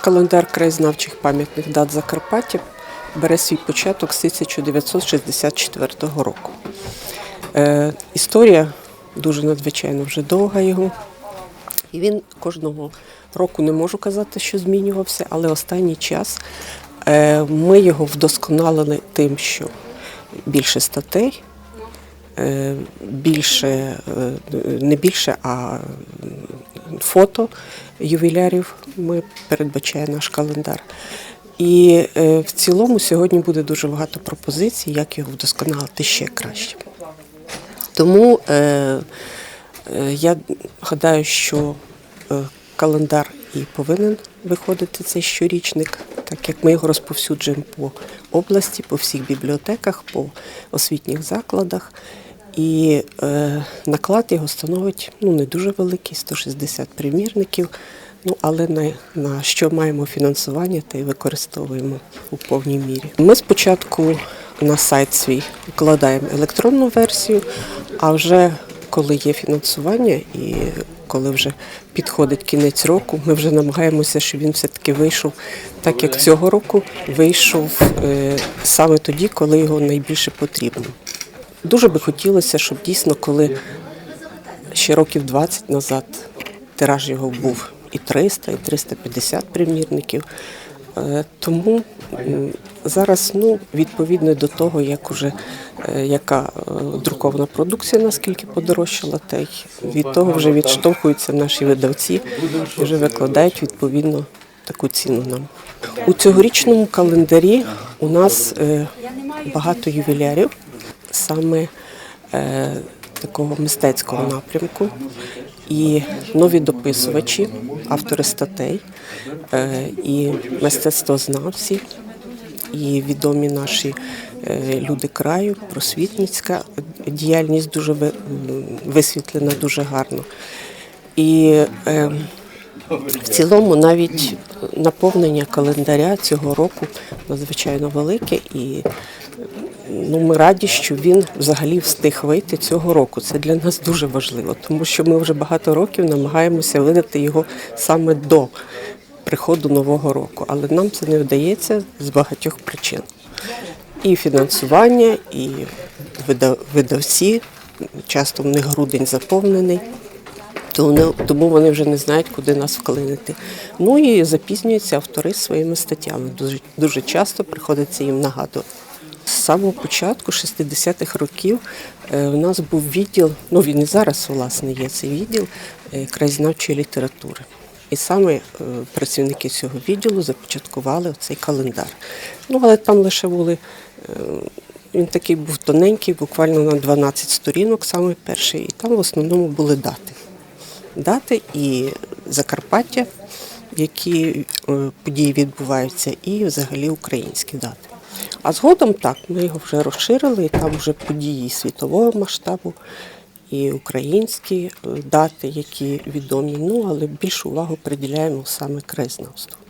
календар краєзнавчих пам'ятних дат Закарпаття бере свій початок з 1964 року. Е, історія дуже надзвичайно вже довга його. І він кожного року не можу казати, що змінювався, але останній час е, ми його вдосконалили тим, що більше статей, е, більше, е, не більше, а фото ювілярів ми передбачає наш календар. І е, в цілому сьогодні буде дуже багато пропозицій, як його вдосконалити ще краще. Тому е, е, я гадаю, що е, календар і повинен виходити цей щорічник, так як ми його розповсюджуємо по області, по всіх бібліотеках, по освітніх закладах. І е, наклад його становить ну, не дуже великий, 160 примірників. Ну, але на, на що маємо фінансування, та й використовуємо у повній мірі. Ми спочатку на сайт свій вкладаємо електронну версію, а вже коли є фінансування і коли вже підходить кінець року, ми вже намагаємося, щоб він все-таки вийшов, так як цього року вийшов е, саме тоді, коли його найбільше потрібно. Дуже би хотілося, щоб дійсно, коли ще років 20 назад тираж його був і 300, і 350 примірників. Е, Тому зараз, ну, відповідно до того, як уже е, яка е, друкована продукція, наскільки подорожчала, та й від того вже відштовхуються наші видавці і вже викладають відповідно таку ціну нам. У цьогорічному календарі у нас багато ювілярів, саме е, такого мистецького напрямку. І нові дописувачі, автори статей, е, і мистецтвознавці, і відомі наші е, люди краю, просвітницька діяльність дуже висвітлена дуже гарно. І в цілому навіть наповнення календаря цього року надзвичайно велике і ну, ми раді, що він взагалі встиг вийти цього року. Це для нас дуже важливо, тому що ми вже багато років намагаємося видати його саме до приходу нового року, але нам це не вдається з багатьох причин. І фінансування, і видавці. Часто в них грудень заповнений. Тому вони вже не знають, куди нас вклинити. Ну і запізнюються автори своїми статтями. Дуже, дуже часто приходиться їм нагадувати. Самого початку 60-х років е, в нас був відділ, ну він і зараз власне є цей відділ е, краєзнавчої літератури. І саме е, працівники цього відділу започаткували цей календар. Ну, але там лише були він такий був тоненький, буквально на 12 сторінок, саме перший, і там в основному були дати. Дати і Закарпаття, які події відбуваються, і взагалі українські дати. А згодом так, ми його вже розширили, і там вже події світового масштабу, і українські е, дати, які відомі. Ну, але більшу увагу приділяємо саме краєзнавству.